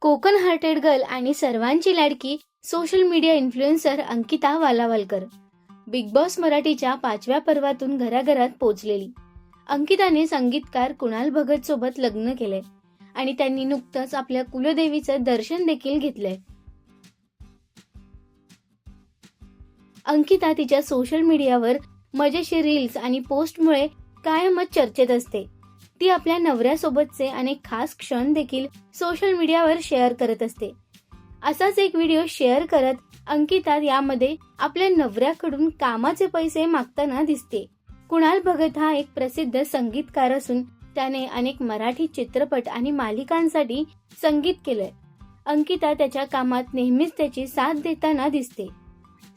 Konkan hearted girl आणि सर्वांची लाडकी social media influencer Ankita Walawalkar. Bigg Boss मराठीच्या पाचव्या पर्वातून घराघरात पोचलेली. अंकिताने संगीतकार कुणाल भगत सोबत लग्न केले आणि त्यांनी नुकतंच आपल्या कुलदेवीचं दर्शन देखील घेतलंय. अंकिता तिच्या सोशल मीडियावर मजेशीर रील्स आणि पोस्टमुळे कायमच चर्चेत असते. ती आपल्या नवऱ्यासोबतचे अनेक खास क्षण देखील सोशल मीडियावर शेअर करत असते. असाच एक व्हिडिओ शेअर करत अंकिता यामध्ये आपल्या नवऱ्याकडून कामाचे पैसे मागताना दिसते. कुणाल भगत हा एक प्रसिद्ध संगीतकार असून त्याने अनेक मराठी चित्रपट आणि मालिकांसाठी संगीत केलंय. अंकिता त्याच्या कामात नेहमीच त्याची साथ देताना दिसते.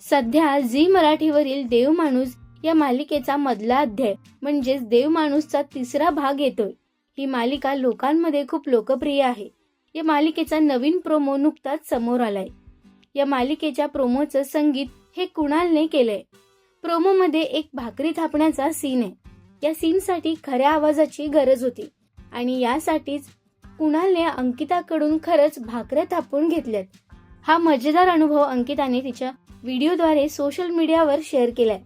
सध्या झी मराठीवरील देव माणूस या मालिकेचा मधला अध्याय म्हणजेच देव माणूसचा तिसरा भाग येतोय. ही मालिका लोकांमध्ये खूप लोकप्रिय आहे. या मालिकेचा नवीन प्रोमो नुकताच समोर आलाय. या मालिकेच्या प्रोमोचं संगीत हे कुणालने केलंय? प्रोमोमध्ये एक भाकरी थापण्याचा सीन आहे. या सीनसाठी खऱ्या आवाजाची गरज होती आणि यासाठीच कुणालने अंकिताकडून खरंच भाकऱ्या थापून घेतल्यात. हा मजेदार अनुभव अंकिताने तिच्या व्हिडिओद्वारे सोशल मीडियावर शेअर केलाय.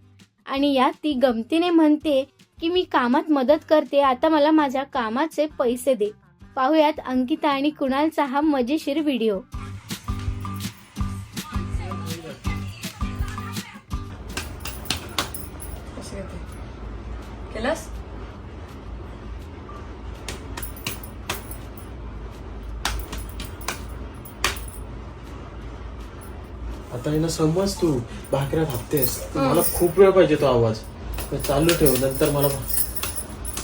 आणि यात ती गमतीने म्हणते की मी कामात मदत करते आता मला माझ्या कामाचे पैसे दे. पाहुयात अंकिता आणि कुणालचा हा मजेशीर व्हिडिओ. केलास? आता आहे ना समज तू भाकऱ्या थापतेस तर मला खूप वेळ पाहिजे तो आवाज. तर चालू ठेव नंतर मला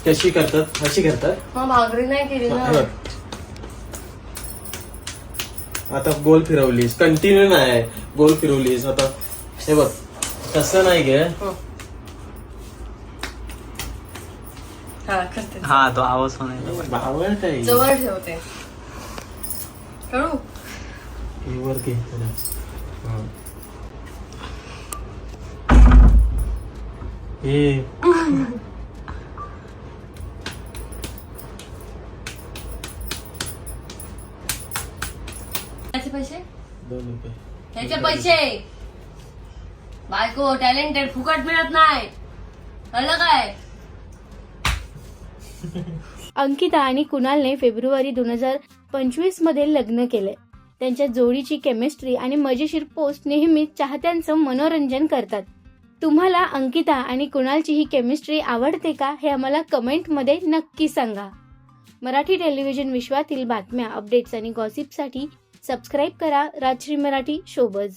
कशी करतात? अशी करतात? मग भाकरी नाही केली ना. हे बघ. आता गोल फिरवलीस कंटिन्यू नाही. गोल फिरवलीस आता हे बघ तसं नाही गे. हं. हा करते. हा तो आवाज होणार भावळ काय जवळ ठेवते. कळू हे वर घे जरा. हे त्याचे पैसे? दोन रुपये. त्याचे पैसे. बायको टॅलेंटेड फुकट मिळत नाही. कळलं काय? अंकिता आणि कुणालने फेब्रुवारी दोन हजार पंचवीसमध्ये लग्न केलंय. त्यांच्या जोडीची केमिस्ट्री आणि मजेशीर पोस्ट नेहमी चाहत्यांचं मनोरंजन करतात. तुम्हाला अंकिता आणि कुणालची ही केमिस्ट्री आवडते का हे आम्हाला कमेंटमध्ये नक्की सांगा. मराठी टेलिव्हिजन विश्वातील बातम्या अपडेट्स आणि गॉसिपसाठी सबस्क्राईब करा राजश्री मराठी शोबज